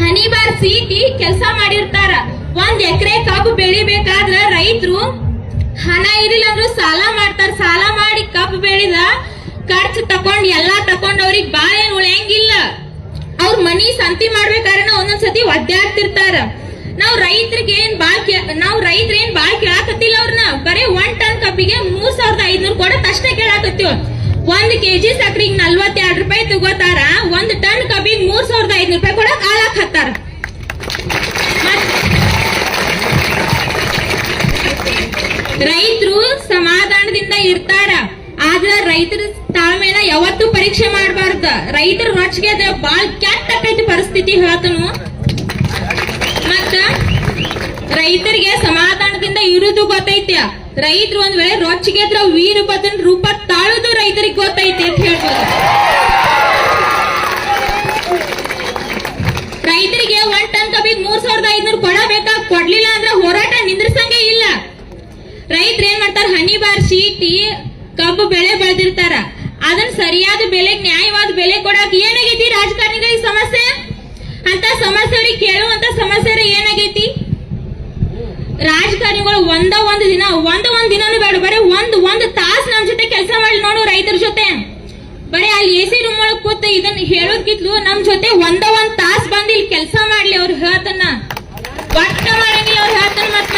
ಹನಿ city ಕೆಲಸ ಮಾಡಿರ್ತಾರ. ಒಂದ್ ಎಕರೆ ಕಬ್ಬು ಬೆಳಿಬೇಕಾದ್ರ ರೈತರು ಹಣ ಇರಲಿಲ್ಲ ಅಂದ್ರು ಸಾಲ ಮಾಡ್ತಾರ. ಸಾಲ ಮಾಡಿ ಕಬ್ಬು ಬೆಳಿದ ಖರ್ಚು ತಕೊಂಡ್ ಎಲ್ಲಾ ತಕೊಂಡ್ ಅವ್ರಿಗೆ ಬಾಳ ಉಳಿಯಂಗಿಲ್ಲ. ಅವ್ರ ಮನಿ ಸಂತಿ ಮಾಡ್ಬೇಕಾದ್ರೆ ಒಂದೊಂದ್ಸತಿ ಒದ್ದಾಡ್ತಿರ್ತಾರ. ನಾವ್ ರೈತರಿಗೆ ಏನ್ ಬಾಳ್ ನಾವ್ ರೈತರ ಏನ್ ಬಾಳ್ ಕೇಳಾಕತ್ತಿಲ್ಲ ಅವ್ರನ್ನ ಬರೀ ಒಂದ್ ಟನ್ ಕಬ್ಬಿಗೆ ಮೂರ್ ಸಾವಿರದ ಐದ್ನೂರ್ ಕೊಡತ್ ಅಷ್ಟೇ ಕೇಳಾಕತ್ತೀವ. ಒಂದ್ ಕೆಜಿ ಸಕ್ರಿಗೆ ನಲ್ವತ್ತೆರಡು ರೂಪಾಯಿ ತಗೋತಾರ. ಒಂದ್ ಟನ್ ಕಬ್ಬಿಗೆ ಮೂರ್ ಐದ್ನೂರ್ ರೂಪಾಯಿ ಕೊಡಕ್ ಆಳಾಕ್ ಹತ್ತಾರ. ರೈತರು ಸಮಾಧಾನದಿಂದ ಇರ್ತಾರ, ಆದ್ರ ರೈತರ ತಾಳ್ಮೆನ ಯಾವತ್ತೂ ಪರೀಕ್ಷೆ ಮಾಡಬಾರ್ದ. ರೈತರ ರೊಚ್ಚಿಗೆ ಅದ, ಬಾಳ್ ಕೆಟ್ಟ ಪರಿಸ್ಥಿತಿ ಹೇಳ್ತನು. ಮತ್ತ ರೈತರಿಗೆ ಸಮಾಧಾನದಿಂದ ಇರುದು ಗೊತ್ತೈತೆ ರೈತರು ಒಂದ್ ವೇಳೆ ರೊಚ್ಚಿಗೆ ಅದ್ರ ವೀರಭದ್ರನ್ ರೂಪ ತಾಳುದು ರೈತರಿಗೆ ಗೊತ್ತೈತೆ ಅಂತ ಹೇಳ್ಬೋದು ರೈತರಿಗೆ ಒಂದ್ ಟನ್ ಕಬ್ಬಿಗೆ ಮೂರ್ ಕೊಡಬೇಕಾ ಕೊಡ್ಲಿಲ್ಲ ಅಂದ್ರೆ ಹೋರಾಟ ನಿಂದ್ರಸಂಗೆ ಇಲ್ಲ. ರೈತರು ಏನ್ ಮಾಡ್ತಾರ? ಹನಿ ಬಾರ್ ಶೀಟಿ ಕಬ್ಬು ಬೆಳೆ ಬೆಳೆದಿರ್ತಾರ. ಅದನ್ನ ಸರಿಯಾದ ಬೆಲೆ, ನ್ಯಾಯವಾದ ಬೆಲೆ ಕೊಡಕ್ ಏನಾಗೈತಿ ರಾಜಕಾರಣಿಗಳಿಗೆ ಸಮಸ್ಯೆ? ಅಂತ ಸಮಸ್ಯೆ ಅವ್ರಿಗೆ ಕೇಳುವಂತ ಸಮಸ್ಯೆ ಏನಾಗೈತಿ? ರಾಜಕಾರಣಿಗಳು ಒಂದ ಒಂದ್ ದಿನ, ಒಂದ ಒಂದ್ ದಿನನೂ ಬೇಡ, ಬರೀ ಒಂದ್ ಒಂದ್ ತಾಸ್ ನಮ್ ಜೊತೆ ಕೆಲಸ ಮಾಡಿ ನೋಡು ರೈತರ ಜೊತೆ. ಬರೀ ಅಲ್ಲಿ ಎ ಸಿ ರೂಮ್ ಒಳಗ್ ಕೂತ್ ಇದನ್ನ ಹೇಳೋದ್ಕಿತ್ಲು ನಮ್ ಜೊತೆ ಒಂದ ಒಂದ್ ತಾಸ್ ಬಂದ್ ಇಲ್ಲಿ ಕೆಲಸ ಮಾಡ್ಲಿ ಅವ್ರು ಹೇಳ್ತನ್ನ ಒಟ್ಟ ಮಾಡಂಗಿಲ್ಲ ಅವ್ರು ಹೇಳ್ತಾನ ಮತ್ತ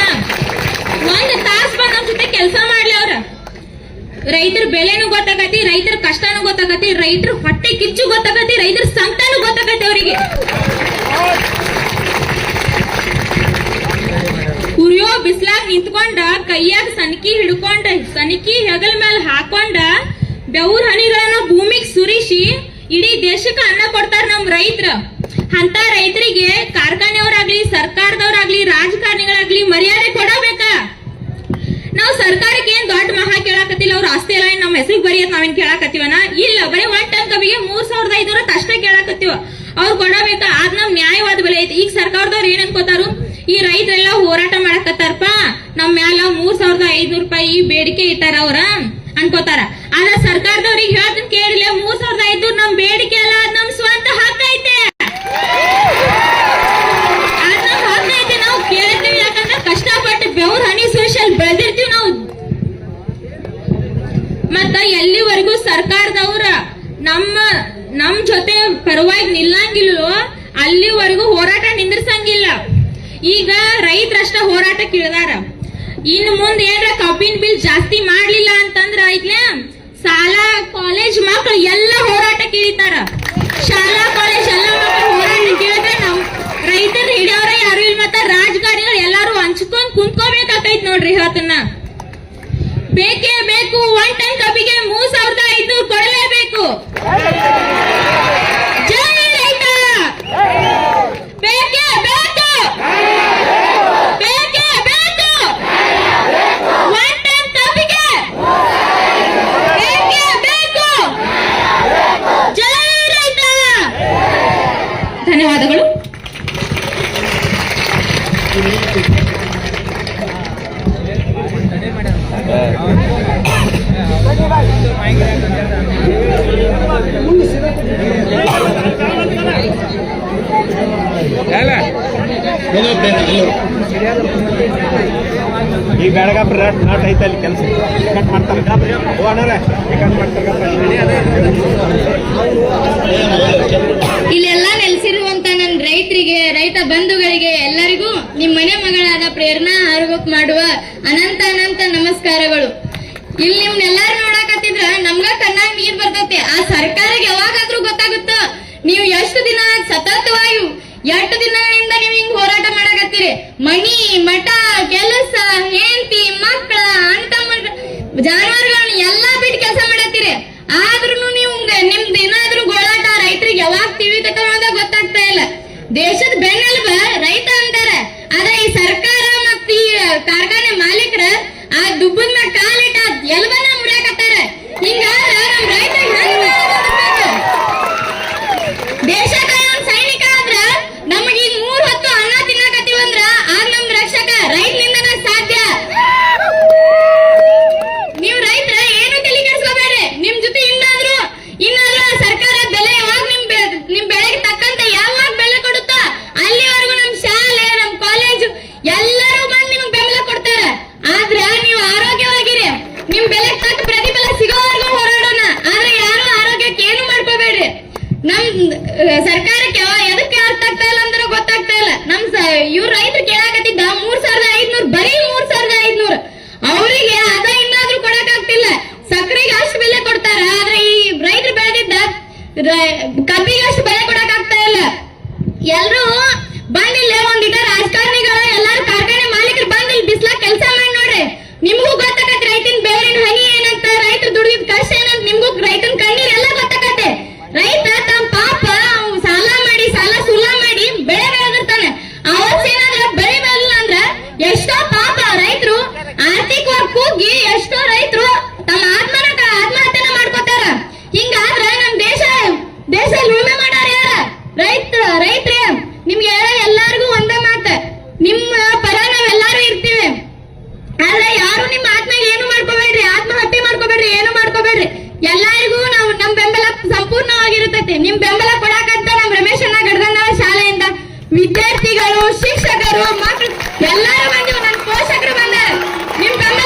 ಒಂದ್ ತಾಸ್ ಬಂದ್ ನಮ್ ಜೊತೆ ಕೆಲಸ ಮಾಡ್ಲಿ ಅವ್ರ ರೈತರ ಬೆಲೆನೂ ಗೊತ್ತಾಗತಿ ರೈತರ ಕಷ್ಟನೂ ರೈತರು ಹೊಟ್ಟೆ ಕಿಚ್ಚು ಗೊತ್ತಾಗತ್ತೆ, ರೈತರ ಸಂಕಟನೂ ಗೊತ್ತಾಗತ್ತೆ ಅವರಿಗೆ. ಕುರಿಯೋ ಬಿಸ್ಲಾಗ ನಿಂತ್ಕೊಂಡ, ಕೈಯಾಗ ಸನಕಿ ಹಿಡ್ಕೊಂಡ, ಸನಕಿ ಹೆಗಲ ಮೇಲೆ ಹಾಕೊಂಡ, ಬೆವ್ರ ಹನಿಗಳನ್ನ ಭೂಮಿಗೆ ಸುರಿಸಿ ಇಡೀ ದೇಶಕ್ಕೆ ಅನ್ನ ಕೊಡ್ತಾರ ನಮ್ ರೈತರ. ಅಂತ ರೈತರಿಗೆ ಕಾರ್ಖಾನೆಯವರಾಗ್ಲಿ, ಸರ್ಕಾರದವರಾಗ್ಲಿ, ರಾಜಕಾರಣಿಗಳಾಗ್ಲಿ ಮರ್ಯಾದೆ ಕೊಡಬೇಕಾ ನಾವು ಸರ್ಕಾರಕ್ಕೆ ಏನ್ ದೊಡ್ಡ ಮಹಾ ಕೇಳಾಕತ್ತಿಲ್ಲ ಅವ್ರ ಆಸ್ತಿ ಏನ್ ನಮ್ಮ ನಾವೇನ್ ಕೇಳಾಕತ್ತೀವನ? ಇಲ್ಲ, ಬರೀ ಒನ್ ಟನ್ ಕಬ್ಬಿಗೆ ಮೂರ್ ಸಾವಿರದ ಐನೂರ ಅಷ್ಟೇ ಕೇಳಾಕತ್ತೀವ. ಅವ್ರು ಕೊಡಬೇಕ ಅದ್ ನಮ್ ನ್ಯಾಯವಾದ ಬೆಲೆ ಐತಿ. ಈಗ ಸರ್ಕಾರದವ್ರು ಏನ್ ಅನ್ಕೋತಾರು? ಈ ರೈತರೆಲ್ಲ ಹೋರಾಟ ಮಾಡಕತ್ತಾರಪ್ಪ. ನಮ್ ಮ್ಯಾಲ ಮೂರ್ ಸಾವಿರದ ಐದ್ನೂರ್ ರೂಪಾಯಿ ಬೇಡಿಕೆ ಇಟ್ಟಾರ ಅವ್ರ ಅನ್ಕೋತಾರ. ಆದ್ರೆ ಸರ್ಕಾರದವ್ರಿಗೆ ಹೇಳ್ತೀನಿ ಕೇಳಿಲ್ಲ, ಮೂರ್ ಸಾವಿರದ ಐದ್ನೂರ್ ನಮ್ ಬೇಡಿಕೆ ಅಲ್ಲ, ಅದ್ ನಮ್ ಸ್ವಂತ ಹಕ್ಕ ಐತೆ ಅದ್ ನಮ್ ಹಕ್ಕ ಐತೆ ನಾವು ಕೇಳ್ತೀವಿ ಯಾಕಂದ್ರೆ ಕಷ್ಟಪಟ್ಟು ಬೆವ್ರ ಹನಿ ಸುರಿಸಿ ಅಲ್ಲಿ ಬೆಳೆದಿರ್ತೀವಿ ನಾವು ಮತ್ತ ಎಲ್ಲಿವರೆಗೂ ಸರ್ಕಾರದವ್ರ ನಮ್ಮ ನಮ್ ಜೊತೆ ಪರವಾಗಿ ನಿಲ್ಲಂಗಿಲ್ಲೋ, ಅಲ್ಲಿವರೆಗೂ ಹೋರಾಟ ನಿಂದ್ರಸಂಗಿಲ್ಲ. ಈಗ ರೈತರಷ್ಟ ಹೋರಾಟ ಇಳಿದಾರ. ಇನ್ ಮುಂದೆ ಏನ್ರ ಕಬ್ಬಿನ ಬಿಲ್ ಜಾಸ್ತಿ ಮಾಡ್ಲಿಲ್ಲ ಅಂತಂದ್ರ ಐತ್ಲಾ ಸಾಲ ಕಾಲೇಜ್ ಮಕ್ಳು ಎಲ್ಲ ಹೋರಾಟ ಇಳಿತಾರ. ಶಾಲಾ ಕಾಲೇಜ್ ಎಲ್ಲ ಮಕ್ಕಳು ಹೋರಾಟ ಇಳಿದ್ರೆ ನಾವು ರೈತರು ಹಿಡಿಯೋರ ಯಾರು ಇಲ್ಲ ಮತ್ತ ರಾಜಕಾರಣಿಗಳು ಎಲ್ಲಾರು ಹಂಚ್ಕೊಂಡ್ ಕುಂತ್ಕೋಬೇಕಾಕೈತ್ ನೋಡ್ರಿ ಹೇಳ್ತನ್ನ ಬೇಕೇ ಬೇಕು ಒನ್ ಟನ್ ಕಬ್ಬಿಗೆ ಮೂರ್ ಸಾವಿರದ ಐದು ಕೊಡಲೇಬೇಕು. ಜೈ ರೈತ ಬೇಕೇ ಬೇಕು ಬೇಕೇ ಬೇಕು ಒನ್ ಟನ್ ಕಬ್ಬಿಗೆ ಬೇಕೇ ಬೇಕು ಜೈ ರೈತ ಧನ್ಯವಾದಗಳು ಎಲ್ಲೋ ಬೇಡ ಎಲ್ಲೋ ಈ ಬೆಳಗಾಪ ನಾಟ್ ಐತೆ ಅಲ್ಲಿ ಕೆಲಸ. ಕಟ್ ಮಾಡ್ತಾರೆ. ಕಟ್ ಮಾಡ್ತಾರೆ. ಇಲ್ಲೆಲ್ಲ ನೆಲೆಸಿರುವಂತ ನನ್ನ ರೈತರಿಗೆ, ರೈತ ಬಂಧುಗಳಿಗೆ, ಎಲ್ಲರಿಗೂ ನಿಮ್ಮ ಮನೆ ಮಗಳಾದ ಪ್ರೇರಣಾ ಆರೋಗ್ಯ ಮಾಡುವ ಅನಂತ ಅನಂತ ನಮಸ್ಕಾರಗಳು. ಇಲ್ಲಿ ನಿಮ್ನೆಲ್ಲಾರು ನೋಡಾಕತ್ತಿದ್ರ ನಮ್ಗ ಕಣ್ಣಾಗ ನೀರ್ ಬರ್ತೈತೆ. ಆ ಸರ್ಕಾರಕ್ಕೆ ಯಾವಾಗಾದ್ರೂ ಗೊತ್ತಾಗುತ್ತ? ನೀವು ಎಷ್ಟು ದಿನ ಸತತವಾಗಿ ಎಷ್ಟು ದಿನಗಳಿಂದ ನೀವು ಹಿಂಗ್ ಹೋರಾಟ ಮಾಡಕತ್ತೀರಿ? ಮಣಿ, ಮಠ, ಕೆಲಸ, ಹೆಂಡತಿ ಮಕ್ಕಳ ಅಣ್ಣ ಜಾನುವಾರುಗಳನ್ನ ಎಲ್ಲಾ ಬಿಟ್ಟು ಕೆಲಸ ಮಾಡತ್ತೀರಿ. ಆದ್ರೂ ನೀವು ನಿಮ್ದು ಏನಾದ್ರೂ ಗೋಳಾಟ ರೈತರಿಗೆ ಯಾವಾಗ ತಿವಿ ಗೊತ್ತಾಗ್ತಾ ಇಲ್ಲ. ದೇಶದ ಬೆನ್ನೆಲುಬ ರೈತ ನಿಮ್ಮ ಆತ್ಮ ಏನು ಮಾಡ್ಕೋಬೇಡ್ರಿ? ಆತ್ಮಹತ್ಯೆ ಮಾಡ್ಕೋಬೇಡ್ರಿ, ಏನು ಮಾಡ್ಕೋಬೇಡ್ರಿ? ಎಲ್ಲರಿಗೂ ನಾವು ನಮ್ ಬೆಂಬಲ ಸಂಪೂರ್ಣವಾಗಿರುತ್ತೈತಿ. ನಿಮ್ ಬೆಂಬಲ ಕೊಡಕಂತ ನಮ್ ರಮೇಶ್ ಅಣ್ಣ ಶಾಲೆಯಿಂದ ವಿದ್ಯಾರ್ಥಿಗಳು, ಶಿಕ್ಷಕರು ಮಕ್ಕಳು ಎಲ್ಲರೂ ಬಂದಿವು ನನ್ನ ಪೋಷಕರು ಬಂದಾರ. ನಿಮ್ ಬೆಂಬಲಿಗೆ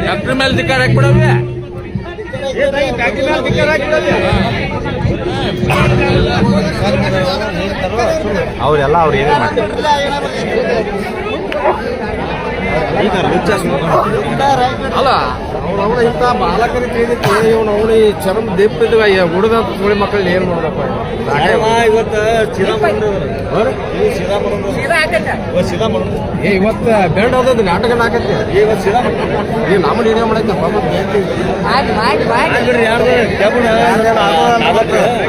ಡಾಕ್ಟರ್ ಮೇಲೆ ಧಿಕ್ಕಾರ ಹಾಕ್ಬಿಡವೆ ಅವರೆಲ್ಲ ಅವ್ರು ಏನೇ ಮಾಡ್ತಾರೆ ಅಲ್ಲ ಅವ್ರವ್ರ ಇಂಥ ಬಾಲಕರ ತಿಳಿದಕ್ಕೆ ಇವನು ಅವನು ಈ ಚರ್ಮ ದೀಪಿದ್ವ ಹುಡುಗ ಸುಳಿ ಮಕ್ಕಳು ಏನ್ ಮಾಡೋದಪ್ಪ ಇವತ್ತು ಏ ಇವತ್ತು ಬೆಂಡ್ ಹೋದದ್ದು ನಾಟಕ ನಾಕತ್ತೆ ಇವತ್ತು ಸೀದಾ ಈ ನಮ್ಮ ನೀನೇ ಮಾಡೈತಪ್ಪ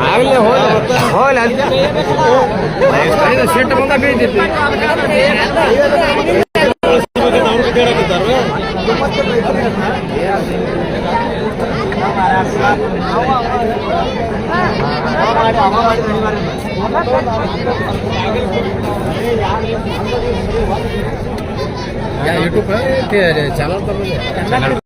ಆಗ್ಲೇ ಹೋಗ್ಲಿ ಹೋಗ್ಲಿ ಅಲ್ಲಿ. ಸೀಟ್ ಬಂದ या यूट्यूब पर चैनल पर